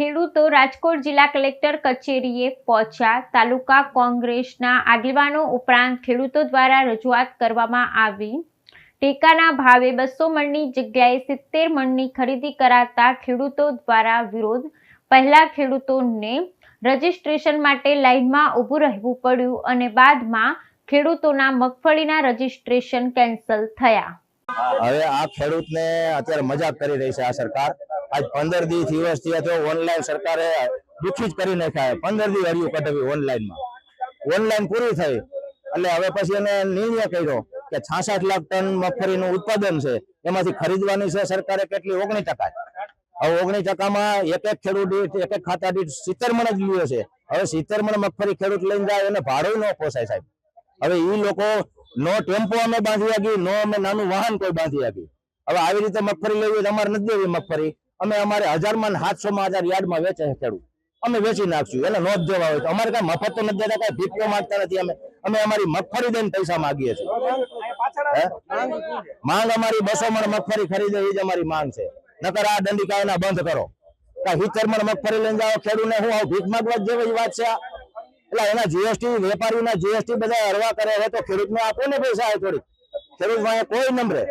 ખેડૂતો રાજકોટ જિલ્લા કલેક્ટર કચેરીએ પહોંચ્યા. તાલુકા કોંગ્રેસના આગેવાનો ઉપરાંત ખેડૂતો દ્વારા રજૂઆત કરવામાં આવી. ટેકાના ભાવે બસો મણની જગ્યાએ સિત્તેર મણની ખરીદી કરાતા ખેડૂતો દ્વારા વિરોધ. પહેલા ખેડૂતોને રજીસ્ટ્રેશન માટે લાઇનમાં ઊભું રહેવું પડ્યું અને બાદમાં ખેડૂતોના મગફળીના રજીસ્ટ્રેશન કેન્સલ થયા. હવે આ ખેડૂતને અત્યારે મજાક કરી રહી છે આ સરકાર. આજ પંદર દી દિવસ થયા ઓનલાઈન સરકારે દુઃખી જ કરી નાખ્યા. પંદર દી હરિયું કઢાવી ઓનલાઈનમાં ઓનલાઈન પૂરી થઈ. એટલે હવે પછી એને નિર્ણય કર્યો કે છાસઠ લાખ ટન મગફળીનું ઉત્પાદન છે, એમાંથી ખરીદવાની છે સરકારે કેટલી? ઓગણીસ ટકા હવે ઓગણીસ ટકામાં એક એક ખેડૂત દીઠ, એક એક ખાતા દીઠ સિત્તેર મણ જ લ્યો છે. હવે સિત્તેર મણ મગફળી ખેડૂત લઈને જાય એને ભાડું ન પોસાય સાહેબ. હવે એ લોકો નો ટેમ્પો અમે બાંધી આપી, નો અમે નાનું વાહન કોઈ બાંધી આપી. હવે આવી રીતે મગફળી લેવી તમારે નથી દેવી મગફળી. અમે અમારે હજારમાં સાતસો માં હજાર યાર્ડમાં વેચે છે ખેડૂત. અમે વેચી નાખશું, એને નોંધ દેવા હોય તો અમારે કઈ મફત તો નથી દેતા, કઈ ભીખો માંગતા નથી અમે. અમે અમારી મગફળી દઈને પૈસા માંગીએ છીએ. માંગ અમારી બસો મણ મગફળી ખરીદે એ જ અમારી માંગ છે. નકર આ દંડિકાઓના બંધ કરો. હિતર મણ મગફળી લઈને જાઓ ખેડૂતને, હું આવું ભીખ માંગવા જેવી વાત છે એટલે એના જીએસટી વેપારીના જીએસટી બધા હરવા કરે હવે તો ખેડૂતને આપો ને પૈસા થોડીક. ખેડૂત પાસે કોઈ નંબરે.